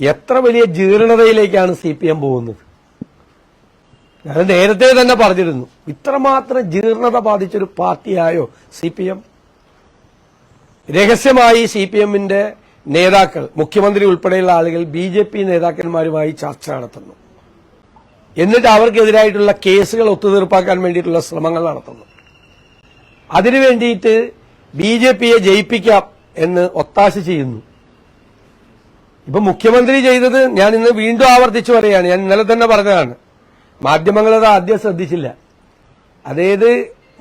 എത്ര വലിയ ജീർണതയിലേക്കാണ് C P M പോകുന്നത്? ഞാൻ നേരത്തെ തന്നെ പറഞ്ഞിരുന്നു. ഇത്രമാത്രം ജീർണത ബാധിച്ചൊരു പാർട്ടിയായോ സി പി എം? രഹസ്യമായി സി പി എമ്മിന്റെ നേതാക്കൾ മുഖ്യമന്ത്രി ഉൾപ്പെടെയുള്ള ആളുകൾ ബി ജെ പി നേതാക്കന്മാരുമായി ചർച്ച നടത്തുന്നു. എന്നിട്ട് അവർക്കെതിരായിട്ടുള്ള കേസുകൾ ഒത്തുതീർപ്പാക്കാൻ വേണ്ടിയിട്ടുള്ള ശ്രമങ്ങൾ നടത്തുന്നു. അതിനു വേണ്ടിയിട്ട് ബി ജെ പിയെ ജയിപ്പിക്കാം എന്ന് ഒത്താശ ചെയ്യുന്നു. ഇപ്പൊ മുഖ്യമന്ത്രി ചെയ്തത് ഞാൻ ഇന്ന് വീണ്ടും ആവർത്തിച്ചു പറയാണ് ഞാൻ ഇന്നലെ തന്നെ പറഞ്ഞതാണ്. മാധ്യമങ്ങൾ അത് ആദ്യം ശ്രദ്ധിച്ചില്ല. അതായത്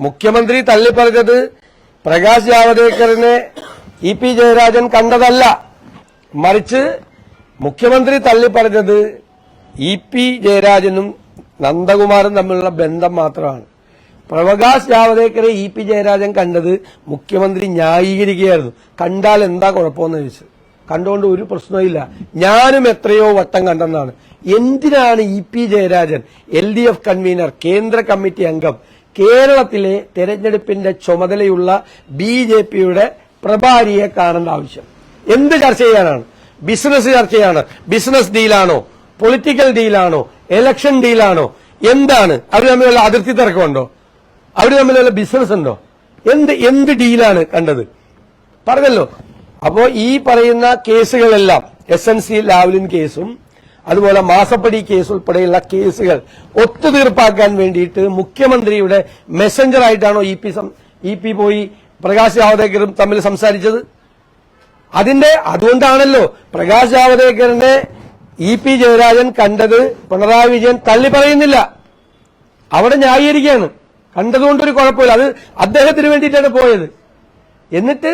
മുഖ്യമന്ത്രി തള്ളിപ്പറഞ്ഞത് പ്രകാശ് ജാവദേക്കറിനെ ഇ പി ജയരാജൻ കണ്ടതല്ല. മറിച്ച് മുഖ്യമന്ത്രി തള്ളിപ്പറഞ്ഞത് ഇ പി ജയരാജനും നന്ദകുമാറും തമ്മിലുള്ള ബന്ധം മാത്രമാണ്. പ്രകാശ് ജാവദേക്കറെ ഇ പി ജയരാജൻ കണ്ടത് മുഖ്യമന്ത്രി ന്യായീകരിക്കുകയായിരുന്നു. കണ്ടാൽ എന്താ കുഴപ്പമെന്ന് ചോദിച്ചു. കണ്ടുകൊണ്ട് ഒരു പ്രശ്നമില്ല ഞാനും എത്രയോ വട്ടം കണ്ടെന്നാണ്. എന്തിനാണ് E P Jayarajan L D F convener കേന്ദ്ര കമ്മിറ്റി അംഗം കേരളത്തിലെ തെരഞ്ഞെടുപ്പിന്റെ ചുമതലയുള്ള ബി ജെ പിയുടെ പ്രഭാരിയെ കാണേണ്ട ആവശ്യം? എന്ത് ചർച്ച ചെയ്യാനാണ്? ബിസിനസ് ചർച്ചയാണ് ബിസിനസ് ഡീലാണോ? പൊളിറ്റിക്കൽ ഡീലാണോ? എലക്ഷൻ ഡീലാണോ? എന്താണ്? അവർ തമ്മിലുള്ള അതിർത്തി തർക്കമുണ്ടോ? അവർ തമ്മിലുള്ള ബിസിനസ് ഉണ്ടോ എന്ത് എന്ത് ഡീലാണ് കണ്ടത്? പറഞ്ഞല്ലോ. അപ്പോ ഈ പറയുന്ന കേസുകളെല്ലാം എസ് എൻ സി ലാവ്ലിൻ കേസും അതുപോലെ മാസപ്പടി കേസ് ഉൾപ്പെടെയുള്ള കേസുകൾ ഒത്തുതീർപ്പാക്കാൻ വേണ്ടിയിട്ട് മുഖ്യമന്ത്രിയുടെ മെസ്സഞ്ചർ ആയിട്ടാണോ ഇ പി ഇ പി പോയി പ്രകാശ് ജാവദേക്കറും തമ്മിൽ സംസാരിച്ചത്? അതിന്റെ അതുകൊണ്ടാണല്ലോ പ്രകാശ് ജാവദേക്കറിനെ ഇ പി ജയരാജൻ കണ്ടത് പിണറായി വിജയൻ തള്ളി പറയുന്നില്ല. അവിടെ ന്യായീകരിക്കുകയാണ്. കണ്ടതുകൊണ്ടൊരു കുഴപ്പമില്ല. അത് അദ്ദേഹത്തിന് വേണ്ടിയിട്ടാണ് പോയത്. എന്നിട്ട്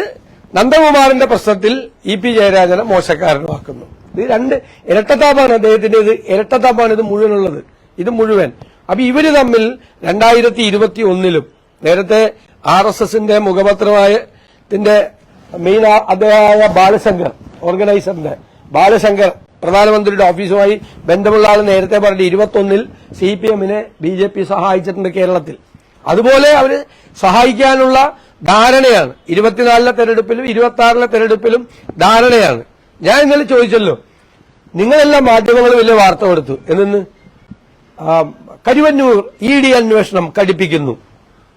നന്ദകുമാറിന്റെ പ്രശ്നത്തിൽ ഇ പി ജയരാജനെ മോശക്കാരനുമാക്കുന്നു. ഇത് രണ്ട് ഇരട്ടത്താപ്പാണ് അദ്ദേഹത്തിന്റെ ഇത് ഇരട്ടത്താപ്പാണ് ഇത് മുഴുവനുള്ളത്. ഇത് മുഴുവൻ. അപ്പൊ ഇവർ തമ്മിൽ രണ്ടായിരത്തി ഇരുപത്തി ഒന്നിലും നേരത്തെ ആർ എസ് എസിന്റെ മുഖപത്രമായ ത്തിന്റെ മെയിൻ അദ്ദേഹമായ ബാലശങ്കർ ഓർഗനൈസറിന്റെ ബാലശങ്കർ പ്രധാനമന്ത്രിയുടെ ഓഫീസുമായി ബന്ധമുള്ള ആൾ നേരത്തെ പറഞ്ഞു ഇരുപത്തൊന്നിൽ സി പി എമ്മിനെ ബി ജെ പി സഹായിച്ചിട്ടുണ്ട് കേരളത്തിൽ. അതുപോലെ അവർ സഹായിക്കാനുള്ള ധാരണയാണ്. ഇരുപത്തിനാലിലെ തെരഞ്ഞെടുപ്പിലും ഇരുപത്തി ആറിലെ തെരഞ്ഞെടുപ്പിലും ധാരണയാണ്. ഞാൻ ഇന്നലെ ചോദിച്ചല്ലോ നിങ്ങളെല്ലാം മാധ്യമങ്ങൾ വലിയ വാർത്ത കൊടുത്തു. എന്നിന്ന് കരുവന്നൂർ ഇ ഡി അന്വേഷണം കടുപ്പിക്കുന്നു.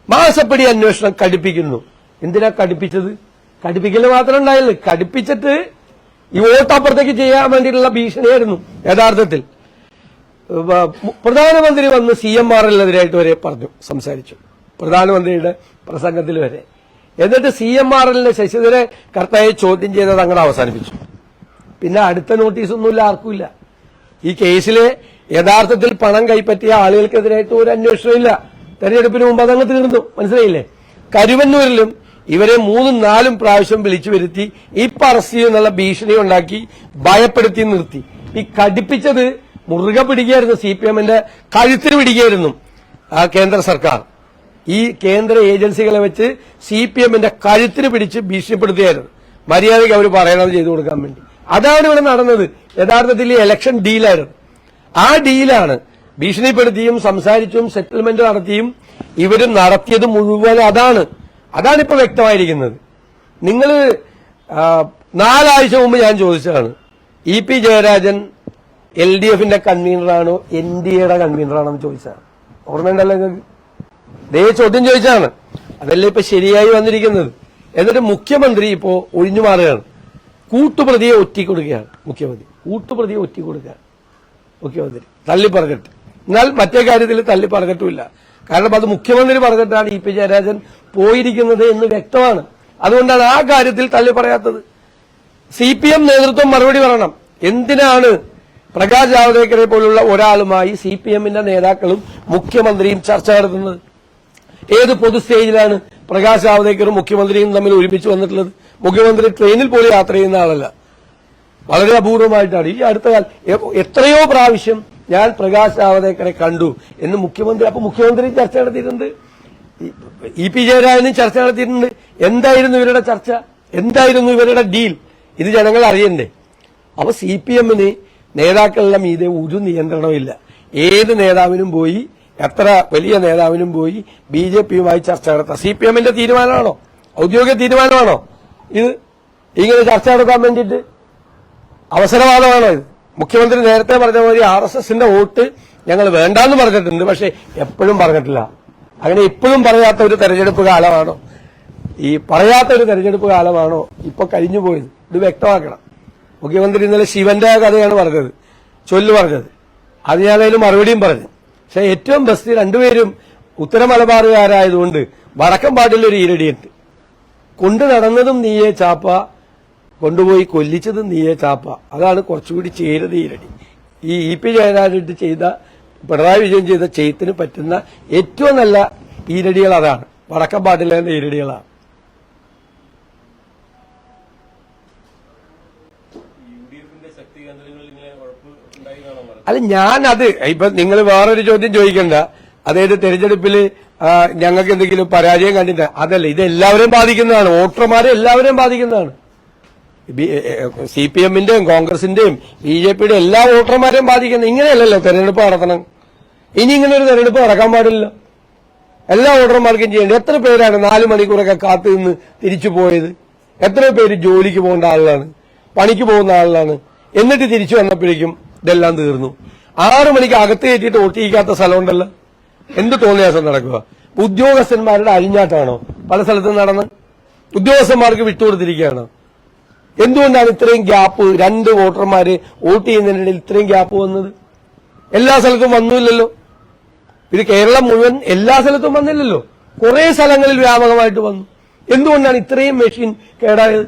മാസപ്പടി അന്വേഷണം കടുപ്പിക്കുന്നു. എന്തിനാ കടുപ്പിച്ചത്? കടുപ്പിക്കൽ മാത്രം ഉണ്ടായില്ല. കടുപ്പിച്ചിട്ട് ഈ വോട്ടപ്പുറത്തേക്ക് ചെയ്യാൻ വേണ്ടിയിട്ടുള്ള ഭീഷണിയായിരുന്നു യഥാർത്ഥത്തിൽ. പ്രധാനമന്ത്രി വന്ന് സി എം ആർ വരെ പറഞ്ഞു സംസാരിച്ചു. പ്രധാനമന്ത്രിയുടെ പ്രസംഗത്തിൽ വരെ. എന്നിട്ട് സി എം ആർ എല്ലിലെ ശശിധരെ കർത്തായെ ചോദ്യം ചെയ്തത് അങ്ങനെ അവസാനിപ്പിച്ചു. പിന്നെ അടുത്ത നോട്ടീസൊന്നുമില്ല ആർക്കുമില്ല. ഈ കേസിൽ യഥാർത്ഥത്തിൽ പണം കൈപ്പറ്റിയ ആളുകൾക്കെതിരായിട്ട് ഒരു അന്വേഷണമില്ല തെരഞ്ഞെടുപ്പിന് മുമ്പ് അതങ്ങ് തീർന്നു. മനസ്സിലായില്ലേ? കരുവന്നൂരിലും ഇവരെ മൂന്നും നാലും പ്രാവശ്യം വിളിച്ചു വരുത്തി ഇപ്പൊ അറസ്റ്റ് ചെയ്യുന്നുള്ള ഭീഷണി ഉണ്ടാക്കി ഭയപ്പെടുത്തി നിർത്തി. ഈ കടിപ്പിച്ചത് മുറുകെ പിടിക്കുകയായിരുന്നു സി പി എമ്മിന്റെ കഴുത്തിന് പിടിക്കുകയായിരുന്നു കേന്ദ്ര സർക്കാർ. ഈ കേന്ദ്ര ഏജൻസികളെ വെച്ച് സി പി എമ്മിന്റെ കഴുത്തിന് പിടിച്ച് ഭീഷണിപ്പെടുത്തിയായിരുന്നു മര്യാദയ്ക്ക് അവർ പറയണത് ചെയ്തു കൊടുക്കാൻ വേണ്ടി. അതാണ് ഇവിടെ നടന്നത്. യഥാർത്ഥത്തിൽ ഈ ഇലക്ഷൻ ഡീലായിരുന്നു ആ ഡീലാണ് ഭീഷണിപ്പെടുത്തിയും സംസാരിച്ചും സെറ്റിൽമെന്റ് നടത്തിയും ഇവരും നടത്തിയത് മുഴുവൻ അതാണ്. അതാണ് വ്യക്തമായിരിക്കുന്നത്. നിങ്ങൾ നാലാഴ്ച മുമ്പ് ഞാൻ ചോദിച്ചതാണ്. E P Jayarajan L D എഫിന്റെ കൺവീനറാണോ എൻ ഡി എയുടെ കൺവീനറാണോ എന്ന് ചോദിച്ചതാണ്. ഓർമ്മയുണ്ടല്ലോ നിങ്ങൾക്ക്? ദേ ചോദ്യം ചോദിച്ചാണ് അതല്ലേ ഇപ്പൊ ശരിയായി വന്നിരിക്കുന്നത്? എന്നിട്ട് മുഖ്യമന്ത്രി ഇപ്പോ ഒഴിഞ്ഞു മാറുകയാണ്. കൂട്ടുപ്രതിയെ ഒറ്റിക്കൊടുക്കുകയാണ് മുഖ്യമന്ത്രി. കൂട്ടുപ്രതിയെ ഒറ്റിക്കൊടുക്കുകയാണ് മുഖ്യമന്ത്രി. തള്ളി പറഞ്ഞിട്ട് എന്നാൽ മറ്റേ കാര്യത്തിൽ തള്ളി പറഞ്ഞിട്ടുമില്ല കാരണം അത് മുഖ്യമന്ത്രി പറഞ്ഞിട്ടാണ് ഇ പി ജയരാജൻ പോയിരിക്കുന്നത് എന്ന് വ്യക്തമാണ്. അതുകൊണ്ടാണ് ആ കാര്യത്തിൽ തള്ളി പറയാത്തത് സി പി എം നേതൃത്വം മറുപടി പറയണം. എന്തിനാണ് പ്രകാശ് ജാവദേക്കറെ പോലുള്ള ഒരാളുമായി സി പി എമ്മിന്റെ നേതാക്കളും മുഖ്യമന്ത്രിയും ചർച്ച നടത്തുന്നത്? ഏത് പൊതു സ്റ്റേജിലാണ് പ്രകാശ് ജാവദേക്കറും മുഖ്യമന്ത്രിയും തമ്മിൽ ഒരുമിച്ച് വന്നിട്ടുള്ളത്? മുഖ്യമന്ത്രി ട്രെയിനിൽ പോലും യാത്ര ചെയ്യുന്ന ആളല്ല. വളരെ അപൂർവമായിട്ടാണ്. ഈ അടുത്ത കാലം എത്രയോ പ്രാവശ്യം ഞാൻ പ്രകാശ് ജാവദേക്കറെ കണ്ടു എന്ന് മുഖ്യമന്ത്രി അപ്പൊ മുഖ്യമന്ത്രി ചർച്ച നടത്തിയിട്ടുണ്ട്. ഇ പി ജയരാജനും ചർച്ച നടത്തിയിട്ടുണ്ട്. എന്തായിരുന്നു ഇവരുടെ ചർച്ച? എന്തായിരുന്നു ഇവരുടെ ഡീൽ? ഇത് ജനങ്ങൾ അറിയണ്ടേ. അപ്പൊ സി പി എമ്മിന് നേതാക്കളുടെ മീതെ ഒരു നിയന്ത്രണമില്ല ഏത് നേതാവിനും പോയി എത്ര വലിയ നേതാവിനും പോയി ബി ജെ പിയുമായി ചർച്ച നടത്താം. സി പി എമ്മിന്റെ തീരുമാനമാണോ? ഔദ്യോഗിക തീരുമാനമാണോ? ഇത് ഇങ്ങനെ ചർച്ച നടത്താൻ വേണ്ടിയിട്ട് അവസരവാദമാണോ ഇത്? മുഖ്യമന്ത്രി നേരത്തെ പറഞ്ഞ മാതിരി ആർ എസ് എസിന്റെ വോട്ട് ഞങ്ങൾ വേണ്ടാന്ന് പറഞ്ഞിട്ടുണ്ട് പക്ഷെ എപ്പോഴും പറഞ്ഞിട്ടില്ല. അങ്ങനെ ഇപ്പോഴും പറയാത്ത ഒരു തെരഞ്ഞെടുപ്പ് കാലമാണോ? ഈ പറയാത്ത ഒരു തെരഞ്ഞെടുപ്പ് കാലമാണോ ഇപ്പൊ കഴിഞ്ഞു പോയത്? ഇത് വ്യക്തമാക്കണം. മുഖ്യമന്ത്രി ഇന്നലെ ശിവന്റെ കഥയാണ് പറഞ്ഞത് ചൊല്ലു പറഞ്ഞത്. അത് ഞാനതിന് മറുപടിയും പറഞ്ഞു. പക്ഷെ ഏറ്റവും ബെസ്റ്റ് രണ്ടുപേരും ഉത്തര മലബാറുകാരായതുകൊണ്ട് വടക്കം പാട്ടിലൊരു ഈരടിയുണ്ട് കൊണ്ടു നടന്നതും നീയെ ചാപ്പ കൊണ്ടുപോയി കൊല്ലിച്ചതും നീയെ ചാപ്പ. അതാണ് കുറച്ചുകൂടി ചേരുന്ന ഈരടി. ഈ ഇ പി ജയരാജിട്ട് ചെയ്ത പിണറായി വിജയൻ ചെയ്ത ചെയ്ത്തിന് പറ്റുന്ന ഏറ്റവും നല്ല ഈരടികൾ അതാണ്. വടക്കം പാട്ടിലെ ഈരടികളാണ്. അല്ല ഞാനത് ഇപ്പൊ നിങ്ങൾ വേറൊരു ചോദ്യം ചോദിക്കണ്ട. അതായത് തെരഞ്ഞെടുപ്പിൽ ഞങ്ങൾക്ക് എന്തെങ്കിലും പരാജയം കണ്ടിട്ട് അതല്ല ഇത് എല്ലാവരെയും ബാധിക്കുന്നതാണ്. വോട്ടർമാരെ എല്ലാവരെയും ബാധിക്കുന്നതാണ്. സി പി എമ്മിന്റെയും കോൺഗ്രസിന്റെയും ബി ജെ പിയുടെ എല്ലാ വോട്ടർമാരെയും ബാധിക്കുന്ന ഇങ്ങനെയല്ലല്ലോ തെരഞ്ഞെടുപ്പ് നടത്തണം. ഇനി ഇങ്ങനെ ഒരു തെരഞ്ഞെടുപ്പ് നടക്കാൻ പാടില്ല. എല്ലാ വോട്ടർമാർക്കും ചെയ്യേണ്ടത് എത്ര പേരാണ് നാല് മണിക്കൂറൊക്കെ കാത്തു നിന്ന് തിരിച്ചു പോയത്? എത്ര പേര് ജോലിക്ക് പോകേണ്ട ആളുകളാണ്? പണിക്ക് പോകുന്ന ആളുകളാണ്? എന്നിട്ട് തിരിച്ചു വന്നപ്പോഴേക്കും ഇതെല്ലാം തീർന്നു. ആറു മണിക്ക് അകത്ത് കയറ്റിയിട്ട് ഒട്ടിയിക്കാത്ത സ്ഥലമുണ്ടല്ലോ. എന്ത് തോന്നിയാസം നടക്കുക? ഉദ്യോഗസ്ഥന്മാരുടെ അഴിഞ്ഞാട്ടാണോ? പല സ്ഥലത്തും നടന്ന് ഉദ്യോഗസ്ഥന്മാർക്ക് വിട്ടുകൊടുത്തിരിക്കുകയാണോ. എന്തുകൊണ്ടാണ് ഇത്രയും ഗ്യാപ്പ് രണ്ട് വോട്ടർമാര് വോട്ട് ചെയ്യുന്നതിനിടയിൽ ഇത്രയും ഗ്യാപ്പ് വന്നത്? എല്ലാ സ്ഥലത്തും വന്നില്ലല്ലോ. ഇത് കേരളം മുഴുവൻ എല്ലാ സ്ഥലത്തും വന്നില്ലല്ലോ. കുറെ സ്ഥലങ്ങളിൽ വ്യാപകമായിട്ട് വന്നു. എന്തുകൊണ്ടാണ് ഇത്രയും മെഷീൻ കേടായത്?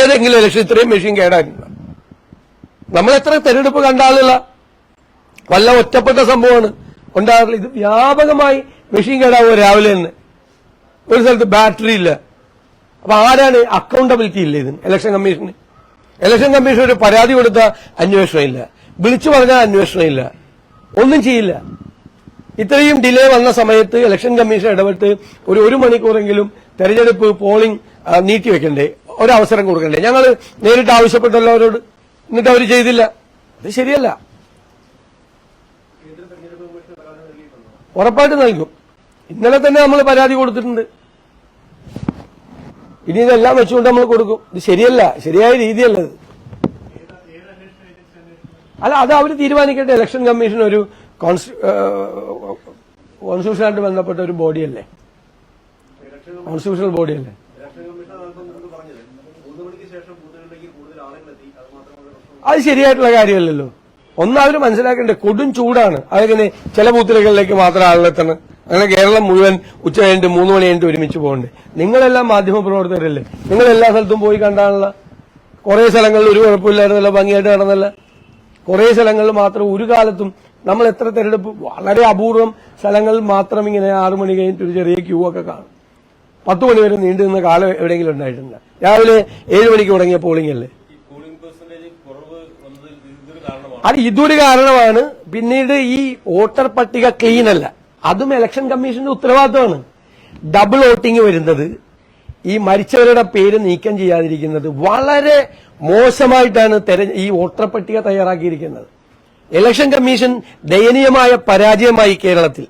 ഏതെങ്കിലും ഇലക്ഷൻ ഇത്രയും മെഷീൻ കേടായിരുന്നു നമ്മൾ എത്ര തെരഞ്ഞെടുപ്പ് കണ്ടാലുള്ള വല്ല ഒറ്റപ്പെട്ട സംഭവമാണ്. ഉണ്ടാകാറില്ല ഇത് വ്യാപകമായി മെഷീൻ കേടാവുക രാവിലെ തന്നെ. ഒരു സ്ഥലത്ത് ബാറ്ററി ഇല്ല. അപ്പൊ ആരാണ് അക്കൗണ്ടബിലിറ്റി ഇല്ല ഇതിന്? ഇലക്ഷൻ കമ്മീഷന് ഇലക്ഷൻ കമ്മീഷൻ ഒരു പരാതി കൊടുത്ത അന്വേഷണം ഇല്ല. വിളിച്ചു പറഞ്ഞാൽ അന്വേഷണം ഇല്ല. ഒന്നും ചെയ്യില്ല. ഇത്രയും ഡിലേ വന്ന സമയത്ത് ഇലക്ഷൻ കമ്മീഷൻ ഇടപെട്ട് ഒരു ഒരു മണിക്കൂറെങ്കിലും തെരഞ്ഞെടുപ്പ് പോളിംഗ് നീട്ടിവെക്കണ്ടേ? ഒരവസരം കൊടുക്കണ്ടേ? ഞങ്ങൾ നേരിട്ട് ആവശ്യപ്പെട്ടല്ലോ അവരോട് എന്നിട്ട് അവർ ചെയ്തില്ല അത് ശരിയല്ല ഉറപ്പായിട്ട് നൽകും ഇന്നലെ തന്നെ നമ്മൾ പരാതി കൊടുത്തിട്ടുണ്ട് ഇനി ഇതെല്ലാം വെച്ചുകൊണ്ട് നമ്മൾ കൊടുക്കും ഇത് ശരിയല്ല ശരിയായ രീതിയല്ല ഇത് അല്ല അത് അവർ തീരുമാനിക്കട്ടെ ഇലക്ഷൻ കമ്മീഷൻ ഒരു കോൺസ്റ്റിറ്റ്യൂഷനായിട്ട് ബന്ധപ്പെട്ട ഒരു ബോഡിയല്ലേ കോൺസ്റ്റിറ്റ്യൂഷണൽ ബോഡിയല്ലേ ഇലക്ഷൻ കമ്മീഷൻ അല്പം മുമ്പ് പറഞ്ഞത് മൂന്ന് മണിക്ക് ശേഷം ബൂത്തുകളിലേക്ക് കൂടുതൽ ആളുകളെത്തി അത് ശരിയായിട്ടുള്ള കാര്യമല്ലല്ലോ. ഒന്ന് അവർ മനസ്സിലാക്കേണ്ടത് കൊടും ചൂടാണ്. അതെങ്ങനെ ചില ബൂത്തുകളിലേക്ക് മാത്രം ആളുകളെത്തണം. അങ്ങനെ കേരളം മുഴുവൻ ഉച്ച കഴിഞ്ഞിട്ട് മൂന്ന് മണി കഴിഞ്ഞിട്ട് ഒരുമിച്ച് പോകണ്ടേ. നിങ്ങളെല്ലാം മാധ്യമ പ്രവർത്തകരല്ലേ നിങ്ങൾ എല്ലാ സ്ഥലത്തും പോയി കണ്ടാണല്ല. കുറെ സ്ഥലങ്ങളിൽ ഒരു കുഴപ്പമില്ലായിരുന്നല്ലോ ഭംഗിയായിട്ട് നടന്നല്ല. കുറെ സ്ഥലങ്ങളിൽ മാത്രം ഒരു കാലത്തും നമ്മൾ എത്ര തെരഞ്ഞെടുപ്പ് വളരെ അപൂർവം സ്ഥലങ്ങളിൽ മാത്രം ഇങ്ങനെ ആറു മണി കഴിഞ്ഞിട്ട് ഒരു ചെറിയ ക്യൂ ഒക്കെ കാണും. പത്ത് മണി വരെ നീണ്ടു നിന്ന കാലം എവിടെയെങ്കിലും ഉണ്ടായിട്ടുണ്ട്. രാവിലെ ഏഴ് മണിക്ക് തുടങ്ങിയ പോളിംഗ് അല്ലേ? അത് ഇതൊരു കാരണമാണ്. പിന്നീട് ഈ വോട്ടർ പട്ടിക ക്ലീൻ അല്ല. അതും ഇലക്ഷൻ കമ്മീഷന്റെ ഉത്തരവാദിത്തമാണ് ഡബിൾ വോട്ടിംഗ് വരുന്നത്. ഈ മരിച്ചവരുടെ പേര് നീക്കം ചെയ്യാതിരിക്കുന്നത് വളരെ മോശമായിട്ടാണ് ഈ വോട്ടർ പട്ടിക തയ്യാറാക്കിയിരിക്കുന്നത്. ഇലക്ഷൻ കമ്മീഷൻ ദയനീയമായ പരാജയമായി കേരളത്തിൽ.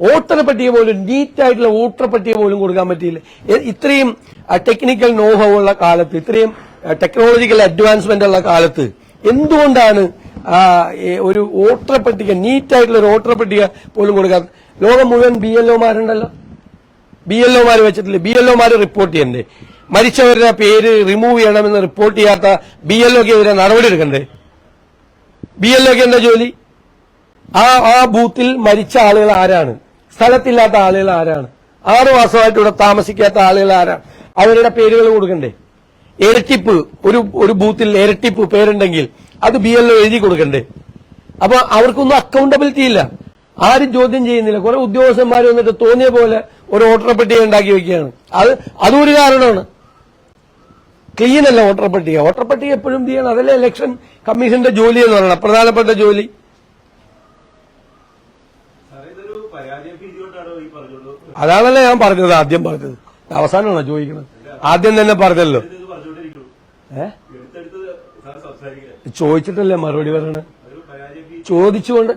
വോട്ടർ പട്ടിക പോലും നീറ്റായിട്ടുള്ള വോട്ടർ പട്ടിക പോലും കൊടുക്കാൻ പറ്റിയില്ല. ഇത്രയും ടെക്നിക്കൽ നോഹവ് ഉള്ള കാലത്ത് ഇത്രയും ടെക്നോളജിക്കൽ അഡ്വാൻസ്മെന്റ് ഉള്ള കാലത്ത് എന്തുകൊണ്ടാണ് ഒരു വോട്ടർ പട്ടിക നീറ്റായിട്ടുള്ള ഒരു വോട്ടർ പട്ടിക പോലും കൊടുക്കാൻ ലോകം മുഴുവൻ ബി എൽ ഒമാരുണ്ടല്ലോ ബി എൽ ഒമാർ വെച്ചിട്ടില്ല? ബി എൽ ഒമാർ റിപ്പോർട്ട് ചെയ്യണ്ടേ? മരിച്ചവരുടെ പേര് റിമൂവ് ചെയ്യണമെന്ന് റിപ്പോർട്ട് ചെയ്യാത്ത ബി എൽ ഒക്കെതിരെ നടപടി എടുക്കണ്ടേ? ബി എൽ ഒക്കെ എന്താ ജോലി? ആ ആ ബൂത്തിൽ മരിച്ച ആളുകൾ ആരാണ്? സ്ഥലത്തില്ലാത്ത ആളുകൾ ആരാണ്? ആറു മാസമായിട്ട് ഇവിടെ താമസിക്കാത്ത ആളുകൾ ആരാണ്? അവരുടെ പേരുകൾ കൊടുക്കണ്ടേ? ഇരട്ടിപ്പ്. ഒരു ഒരു ബൂത്തിൽ ഇരട്ടിപ്പ് പേരുണ്ടെങ്കിൽ അത് ബി എൽ എഴുതി കൊടുക്കണ്ടേ? അപ്പൊ അവർക്കൊന്നും അക്കൗണ്ടബിലിറ്റി ഇല്ല. ആരും ചോദ്യം ചെയ്യുന്നില്ല. കുറെ ഉദ്യോഗസ്ഥന്മാർ വന്നിട്ട് തോന്നിയ പോലെ ഒരു വോട്ടർ പട്ടിക ഉണ്ടാക്കി വെക്കുകയാണ്. അത് അതും ഒരു കാരണമാണ്. ക്ലീൻ അല്ല വോട്ടർ പട്ടിക. വോട്ടർ പട്ടിക എപ്പോഴും ചെയ്യണം? അതല്ലേ ഇലക്ഷൻ കമ്മീഷന്റെ ജോലി എന്ന് പറയണം പ്രധാനപ്പെട്ട ജോലി സാറേ ഇതൊരു പരാജയ ഭീതി കൊണ്ടാണോ ഈ പറഞ്ഞോളൂ അതാണല്ലോ ഞാൻ പറഞ്ഞത് ആദ്യം പറഞ്ഞത്. അവസാനമാണോ ചോദിക്കുന്നത്? ആദ്യം തന്നെ പറഞ്ഞല്ലോ. ഏ? ചോദിച്ചിട്ടല്ലേ മറുപടി പറയണേ? ചോദിച്ചുകൊണ്ട്